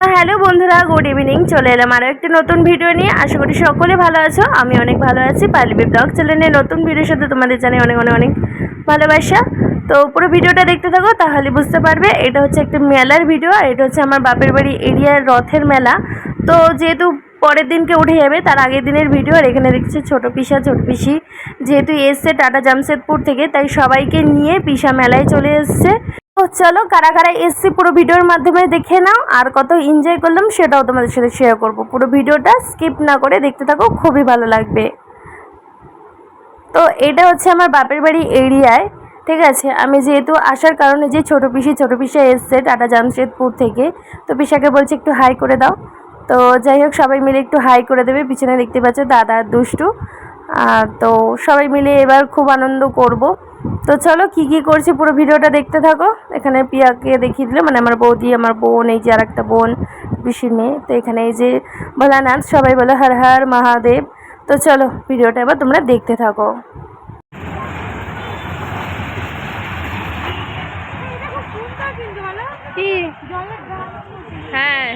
Hello বন্ধুরা good evening চলে এলাম আরও একটি নতুন ভিডিও নিয়ে। আশা করি সকলে ভালো আছো। আমি অনেক ভালো আছি। পালবি ব্লগ চ্যানেলে নতুন ভিডিওর সাথে তোমাদের জানাই অনেক অনেক অনেক ভালোবাসা। তো পুরো ভিডিওটা দেখতে থাকো, তাহলে বুঝতে পারবে এটা হচ্ছে একটা মেলার ভিডিও আর এটা হচ্ছে আমার বাপের বাড়ি এরিয়ার রথের মেলা। তো যেহেতু পরের দিনকে উঠে যাবে, তার আগের দিনের ভিডিও আর এখানে দেখছি ছোটো পিসা, ছোট পিসি। যেহেতু এসছে টাটা জামশেদপুর থেকে, তাই সবাইকে নিয়ে পিসা মেলায় চলে এসছে। তো চলো, কারা কারা এসছি পুরো ভিডিওর মাধ্যমে দেখে নাও, আর কত এনজয় করলাম সেটাও তোমাদের সাথে শেয়ার করব। পুরো ভিডিওটা স্কিপ না করে দেখতে থাকো, খুবই ভালো লাগবে। তো এটা হচ্ছে আমার বাপের বাড়ি এরিয়ায় ঠিক আছে? আমি যেহেতু আসার কারণে যে ছোটো পিসি, ছোটো পিসা এসছে টাটা জামশেদপুর থেকে, তো পিসাকে বলছি একটু হাই করে দাও। তো যাই হোক, সবাই মিলে একটু হাই করে দেবে, পিছনে দেখতে পাচ্ছ দাদা দুষ্টু। তো সবাই মিলে এবার খুব আনন্দ করব। তো চলো কি কি করছি পুরো ভিডিওটা দেখতে থাকো। এখানে পিয়াকে দেখিয়ে দিলে মানে আমার বৌদি, আমার বোন, এই যে আর একটা বোন, পিসির মেয়ে। তো এখানে এই যে ভোলানাথ সবাই বলে হর হর মহাদেব। তো চলো ভিডিওটা এবার তোমরা দেখতে থাকো। হ্যাঁ।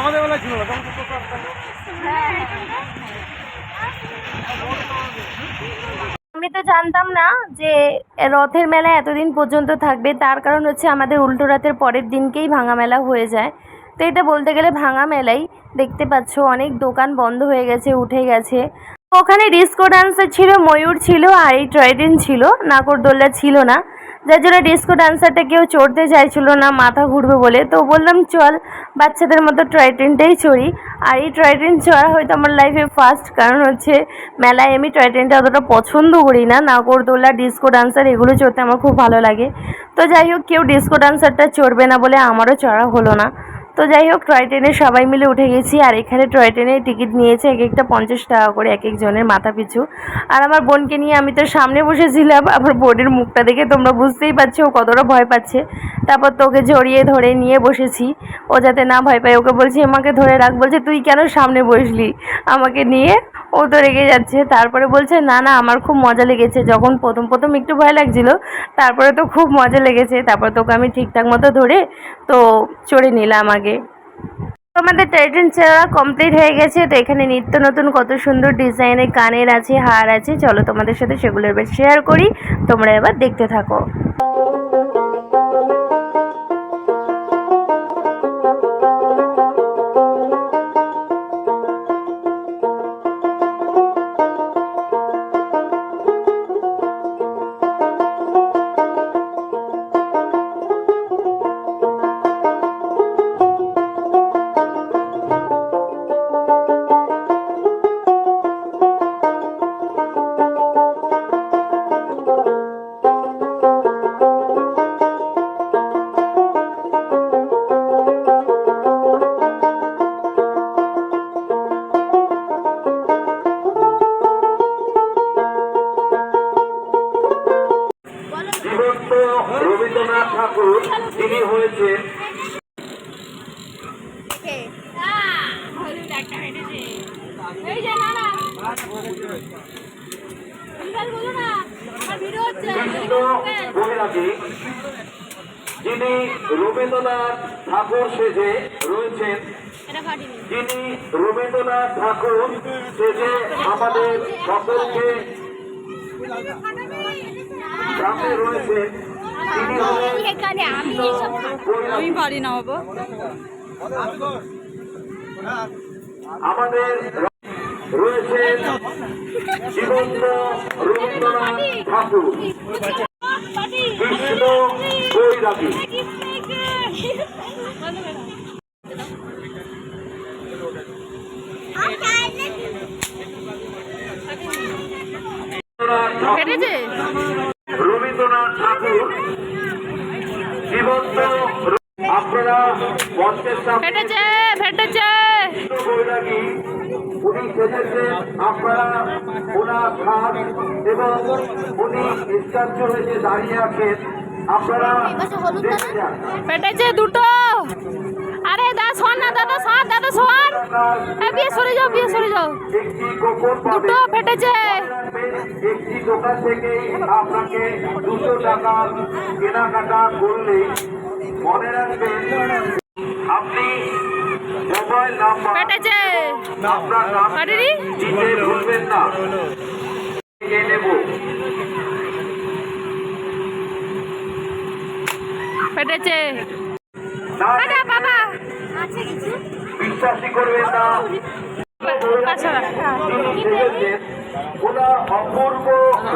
আমাদের বেলায় ছিল না। আমি তো জানতাম না যে রথের মেলা এতদিন পর্যন্ত থাকবে। তার কারণ হচ্ছে আমাদের উল্টো রাতের পরের দিনকেই ভাঙা মেলা হয়ে যায়। তো এটা বলতে গেলে ভাঙা মেলাই। দেখতে পাচ্ছ অনেক দোকান বন্ধ হয়ে গেছে, উঠে গেছে। ওখানে ডিস্কো ডান্সার ছিল, ময়ূর ছিল আর এই ট্রয়টেন ছিল। নাগরদোল্লা ছিল না। যার জন্য ডিস্কো ডান্সারটা কেউ চড়তে চাইছিল না, মাথা ঘুরবে বলে। তো বললাম, চল, বাচ্চাদের মতো টয় ট্রেনটাই চড়ি। আর এই টয় ট্রেন চড়া হয়তো আমার লাইফে ফার্স্ট কারণ হচ্ছে মেলায় আমি টয় ট্রেনটা অতটা পছন্দ করি না। নাগরদোলা ডিস্কো ডান্সার এগুলো চড়তে আমার খুব ভালো লাগে। তো যাই হোক, কেউ ডিস্কো ডান্সারটা চড়বে না বলে আমারও চড়া হলো না। তো যাই হোক, টয় ট্রেনে সবাই মিলে উঠে গেছি, আর এখানে টয় ট্রেনের টিকিট নিয়েছে এক একটা পঞ্চাশ টাকা করে এক একজনের মাথা পিছু আর আমার বোনকে নিয়ে আমি তো সামনে বসেছিলাম, আমার বোনের মুখটা দেখে তোমরা বুঝতেই পারছ, ও কতটা ভয় পাচ্ছে। তারপর তোকে জড়িয়ে ধরে নিয়ে বসেছি, ও যাতে না ভয় পায়, ওকে বলছি, আমাকে ধরে রাখ। বলছে, তুই কেন সামনে বসলি? আমাকে নিয়ে ও তো রেগে যাচ্ছে। তারপরে বলছে, না না, আমার খুব মজা লেগেছে। যখন প্রথম প্রথম একটু ভয় লাগছিল, তারপরে তো খুব মজা লেগেছে। তারপর তোকে আমি ঠিকঠাক মতো ধরে তো চড়ে নিলাম আগে। আমাদের টাইটেন চড়া কমপ্লিট হয়ে গেছে। তো এখানে নিত্য নতুন কত সুন্দর ডিজাইনের কানের আছে, হার আছে। চলো তোমাদের সাথে সেগুলো এবার শেয়ার করি। তোমরা এবার দেখতে থাকো। ঠাকুর তিনি হয়েছেন যিনি রবীন্দ্রনাথ ঠাকুর সেজে রয়েছেন যিনি রবীন্দ্রনাথ ঠাকুর সেজে আমাদের সকলকে সামনে রয়েছেন তিনি হলেন আমি পারি না বাবা। আমাদের রয়েছেন জীবন্ত রবীন্দ্রনাথ ঠাকুর। কৃষ্ণ বৈরাগী। কেটেছে রবীন্দ্রনাথ ঠাকুর জীবন্ত আপনারা মঞ্চের সামনে ফেটেছে ফেটেছে উনি সেজেছেন আপনারা ওনার খাট এবং উনি স্ট্যাচু হয়ে দাঁড়িয়ে আছেন। আপনারা ফেটেছে দুটো। আরে দা শোন না দাদা শোন দাদা শোন। বিয়ে সরে যাও বিয়ে সরে যাও। একটি দুটো ফেটেছে একটি দোকান থেকেই আপনাকে দুশো টাকার কেনাকাটা করলেই মনে রাখবেন আপনার নাম দিতে ভুলবেন না নেব না আরে বাবা। বিশ্বাসই করবেন না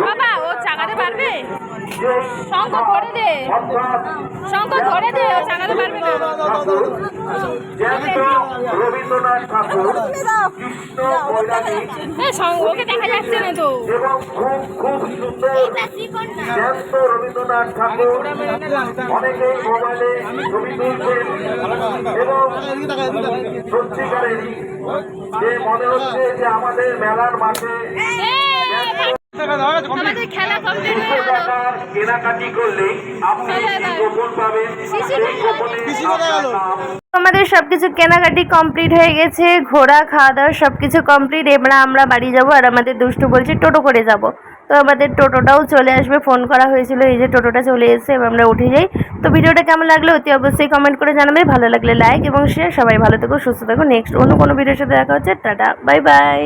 বাবা, ও চাকাতে পারবে? শঙ্খ ধরে দে। শঙ্খ ধরে দে ও চাকাতে পারবে না। রবীন্দ্রনাথ খুব খুব সুন্দর জ্যান্ত রবীন্দ্রনাথ ঠাকুর অনেকেই মোবাইলে ছবি এবং যে মনে হচ্ছে যে আমাদের মেলার মাঠে আমাদের খেলা কমপ্লিট হয়ে গেল। কেনাকাটি করলে আপনি পাবেন? আমাদের সবকিছু কেনাকাটি কমপ্লিট হয়ে গেছে ঘোরা খাওয়া দাওয়া সবকিছু কমপ্লিট। এবার আমরা বাড়ি যাব আর আমাদের দুষ্টু বলছে টোটো করে যাব। তো আমাদের টোটোটাও চলে আসবে ফোন করা হয়েছিল এই যে টোটোটা চলে এসেছে এবার আমরা উঠে যাই। তো ভিডিওটা কেমন লাগল অতি অবশ্যই কমেন্ট করে জানাবে। ভালো লাগলে লাইক এবং শেয়ার সবাই ভালো থেকো সুস্থ থেকো। নেক্সট অন্য কোনো ভিডিওর সাথে দেখা হচ্ছে। Tata bye bye